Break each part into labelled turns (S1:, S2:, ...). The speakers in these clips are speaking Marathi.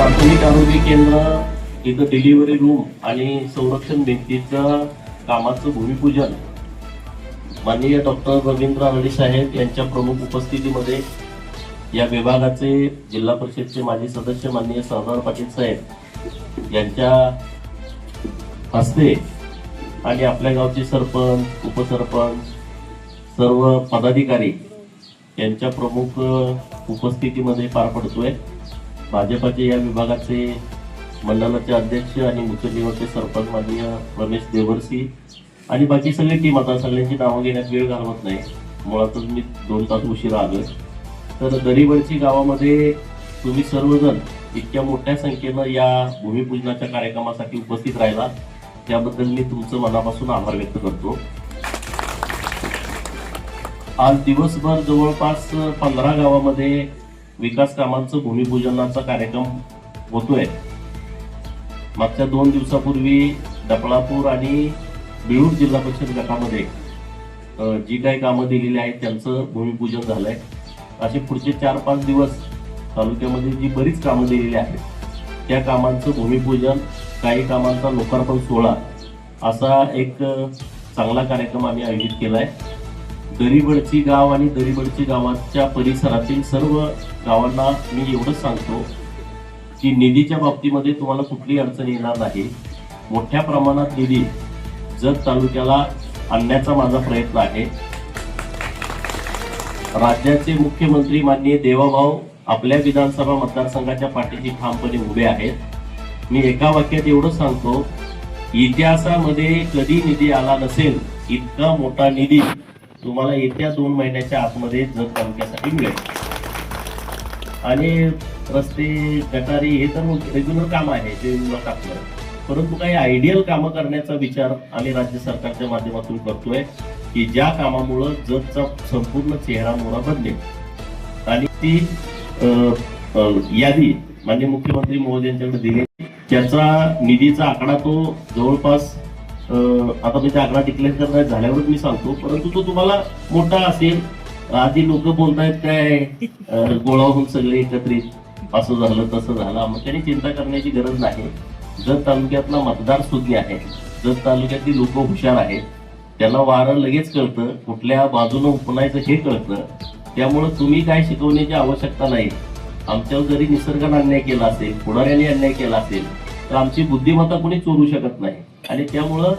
S1: प्राथमिक आरोग्य केंद्र इथं डिलिव्हरी रूम आणि संरक्षण भिंतीचं कामाचं भूमिपूजन. माननीय डॉक्टर रवींद्र आनंदी साहेब यांच्या प्रमुख उपस्थितीमध्ये या विभागाचे जिल्हा परिषदचे माजी सदस्य माननीय सरदार पाटील साहेब यांच्या हस्ते आणि आपल्या गावचे सरपंच उपसरपंच सर्व पदाधिकारी यांच्या प्रमुख उपस्थितीमध्ये पार पडतोय. भाजपाचे या विभागाचे मंडळाचे अध्यक्ष आणि मुख्य निवडचे सरपंच माननीय रमेश देवर्सी आणि बाकी सगळी टीम. आता सगळ्यांची नावं घेण्यात वेळ घालवत नाही. मुळातच मी दोन तास उशिरा आलोय. तर दरीवरची गावामध्ये तुम्ही सर्वजण इतक्या मोठ्या संख्येनं या भूमिपूजनाच्या कार्यक्रमासाठी उपस्थित राहिला. त्याबद्दल मी तुमचं मनापासून आभार व्यक्त करतो. आज दिवसभर जवळपास पंधरा गावामध्ये विकास कामांचं भूमिपूजनाचा कार्यक्रम होतोय. मागच्या दोन दिवसापूर्वी डपळापूर आणि बिळूर जिल्हा परिषद गटामध्ये जी काही कामं दिलेली आहेत त्यांचं भूमिपूजन झालंय. असे पुढचे चार पाच दिवस तालुक्यामध्ये जी बरीच कामं दिलेली आहेत त्या कामांचं भूमिपूजन काही कामांचा लोकार्पण सोहळा असा एक चांगला कार्यक्रम आम्ही आयोजित केला आहे दरीबडची गाव आणि दरीबडची गावाच्या परिसरातील सर्व गावांना मी एवढंच सांगतो की निधीच्या बाबतीमध्ये तुम्हाला कुठली अडचण येणार नाही. मोठ्या प्रमाणात निधी जत तालुक्याला आणण्याचा माझा प्रयत्न आहे. राज्याचे मुख्यमंत्री माननीय देवाभाऊ आपल्या विधानसभा मतदारसंघाच्या पाठीशी ठामपणे उभे आहेत. मी एका वाक्यात एवढंच सांगतो इतिहासामध्ये कधी निधी आला नसेल इतका मोठा निधी तुम्हाला येत्या दोन महिन्याच्या आतमध्ये जत तालुक्यासाठी मिळेल. आणि रस्ते गटारी हे तर रेग्युलर काम आहे ते विमा टाकलं परंतु काही आयडियल कामं करण्याचा विचार आम्ही राज्य सरकारच्या माध्यमातून करतोय की ज्या कामामुळं जगचा संपूर्ण चेहरा मोहरा बदलेल. आणि ती यादी माननीय मुख्यमंत्री महोदयांच्याकडे दिली. त्याचा निधीचा आकडा तो जवळपास आता मी त्या आकडा डिक्लेअर करणार झाल्यावरच मी सांगतो परंतु तो तुम्हाला मोठा असेल. आधी लोक बोलतायत काय गोळा होऊन सगळे एकत्रित असं झालं तसं झालं. मग त्याने चिंता करण्याची गरज नाही. जत तालुक्यातला मतदार सुज्ञ आहे जत तालुक्यातली लोक हुशार आहेत त्यांना वारं लगेच कळतं कुठल्या बाजूनं उपनायचं हे कळतं. त्यामुळं तुम्ही काय शिकवण्याची आवश्यकता नाही. आमच्यावर जरी निसर्गाने अन्याय केला असेल पुढाऱ्याने अन्याय केला असेल तर आमची बुद्धिमत्ता कोणी चोरू शकत नाही. आणि त्यामुळं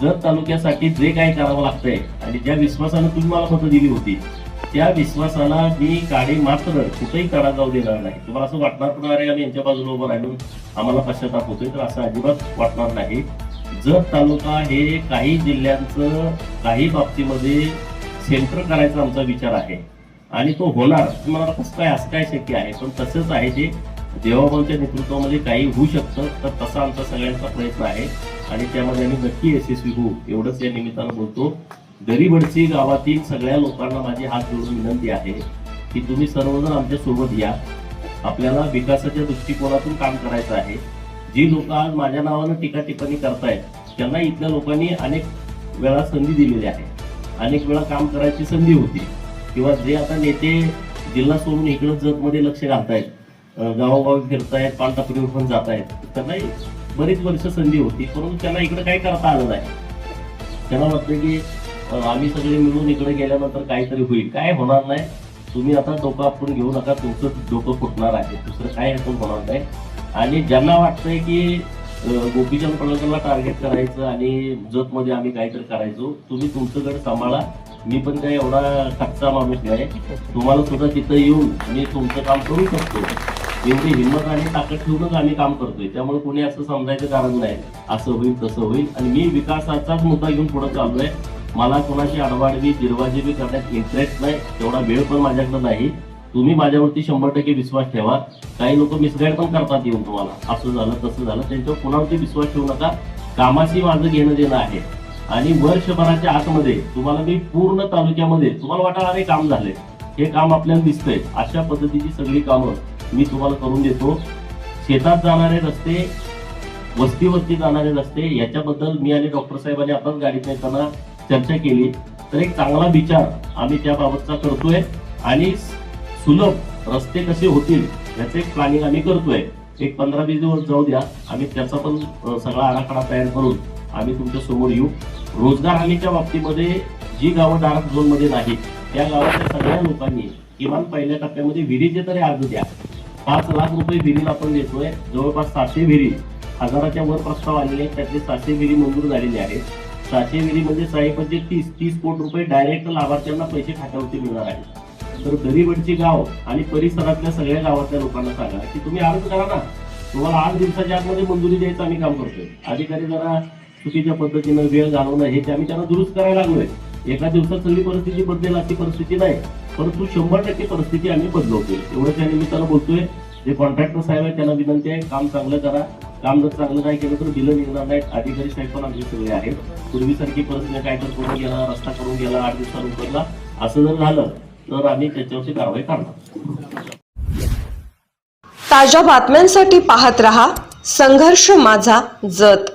S1: जत तालुक्यासाठी जे काही करावं लागतंय आणि ज्या विश्वासानं तुम्ही मला मतं दिली होती त्या विश्वासाला मी काडी मात्र कुठेही काढा जाऊ देणार नाही. तुम्हाला असं वाटणार पण अरे आम्ही यांच्या बाजूला उभं राहिलो आम्हाला पश्चाताप होतोय तर असं अजिबात वाटणार नाही. जत तालुका हे काही जिल्ह्यांचं काही बाबतीमध्ये सेंटर करायचा आमचा विचार आहे. आणि तो होणार. तुम्हाला कसं काय असं काय शक्य आहे? पण तसंच आहे ते देवाभाऊच्या नेतृत्वामध्ये काही होऊ शकतं तर तसा आमचा सगळ्यांचा प्रयत्न आहे. आणि त्यामध्ये आम्ही नक्की यशस्वी होऊ एवढंच या निमित्तानं बोलतो. गरीबडची गावातील सगळ्या लोकांना माझी हात जोडून विनंती आहे की तुम्ही सर्वजण आमच्यासोबत या. आपल्याला विकासाच्या दृष्टिकोनातून काम करायचं आहे. जी लोक आज माझ्या नावानं टीका टिप्पणी करतायत त्यांना इथल्या लोकांनी अनेक वेळा संधी दिलेली आहे अनेक वेळा काम करायची संधी होती. किंवा जे आता नेते जिल्हा सोडून इकडं जगमध्ये लक्ष घालतायत गावोगावी फिरतायत पानटापरीवर पण जात आहेत त्यांना बरीच वर्ष संधी होती परंतु त्याला इकडे काही करता आलं नाही. त्यांना वाटतं की आम्ही सगळे मिळून इकडे गेल्यानंतर काहीतरी होईल. काय होणार नाही. तुम्ही आता डोकं आपण घेऊ नका. तुमचं डोकं फुटणार आहे. दुसरं काय ह्यातून होणार नाही. आणि ज्यांना वाटतंय की गोपीचंद पडळकरला टार्गेट करायचं आणि जतमध्ये आम्ही काहीतरी करायचो तुम्ही तुमचं गड सांभाळा. मी पण काय एवढा कच्चा माणूस नाही. तुम्हाला सुद्धा तिथं येऊन मी तुमचं काम करू शकतो. एवढी हिंमत आणि ताकद ठेवूनच आम्ही काम करतोय. त्यामुळे कोणी असं समजायचं कारण नाही. असं होईल तसं होईल. आणि मी विकासाचाच मुद्दा घेऊन पुढे चाललोय. मला कोणाशी आडवाडवी दिरवाजेबी करण्यात इंटरेस्ट नाही. तेवढा वेळ पण माझ्याकडे नाही. तुम्ही माझ्यावरती शंभर टक्के विश्वास ठेवा. काही लोक मिसगाईड पण करतात येऊन तुम्हाला. असं झालं तसं झालं. त्यांच्यावर कुणावरती विश्वास ठेवू नका. कामाशी माझं घेणं देणं आहे. आणि वर्षभराच्या आतमध्ये तुम्हाला मी पूर्ण तालुक्यामध्ये तुम्हाला वाटणार काम झाले. हे काम आपल्याला दिसतंय. अशा पद्धतीची सगळी कामं मी तुम्हाला करून देतो. शेतात जाणारे रस्ते वस्तीवरती जाणारे रस्ते याच्याबद्दल मी आणि डॉक्टर साहेबांनी आपण गाडीत येताना चर्चा केली. तर एक चांगला विचार आम्ही त्याबाबतचा करतोय आणि सुलभ रस्ते कसे होतील याचं एक प्लॅनिंग आम्ही करतोय. एक पंधरा वीस दिवस जाऊ द्या. आम्ही त्याचा पण सगळा आराखडा तयार करून आम्ही तुमच्यासमोर येऊ. रोजगार हमीच्या बाबतीमध्ये जी गावं डार्क झोनमध्ये नाहीत त्या गावातल्या सगळ्या लोकांनी किमान पहिल्या टप्प्यामध्ये विहिरीचे तरी अर्ज द्या. पाच लाख रुपये विहिरीला आपण देतोय. जवळपास सातशे विहिरी. हजाराच्या वर प्रस्ताव आलेले आहेत. त्यातले सातशे विहिरी मंजूर झालेले आहेत. सातशे विहिरी म्हणजे साहेब म्हणजे तीस तीस कोटी रुपये डायरेक्ट लाभार्थ्यांना पैसे खात्यावरती मिळणार आहेत. तर गरीबडची गाव आणि परिसरातल्या सगळ्या गावातल्या लोकांना सांगा की तुम्ही अर्ज करा ना. तुम्हाला आठ दिवसाच्या आतमध्ये मंजुरी द्यायचं आम्ही काम करतोय. अधिकारी जरा चुकीच्या पद्धतीनं वेळ घालवणं हे ते आम्ही त्यांना दुरुस्त करायला लागलोय. एका दिवसात सगळी परिस्थिती बदलेल अशी परिस्थिती नाही. परंतु शंभर टक्के परिस्थिती आम्ही बदलवतोय. एवढं त्या निमित्तानं बोलतोय. जे कॉन्ट्रॅक्टर साहेब आहेत त्यांना विनंती आहे काम चांगलं करा. काम जर चांगलं नाही केलं तर बिलं निघणार नाहीत. अधिकारी साहेब पण आमचे सगळे आहेत. पूर्वीसारखी परिस्थिती काय तर करून गेला रस्ता करून गेला आठ दिवसात उतरला असं जर झालं तर आम्ही त्याच्यावरती कारवाई करणार.
S2: ताज्या बातम्यांसाठी पाहत रहा संघर्ष माझा जत.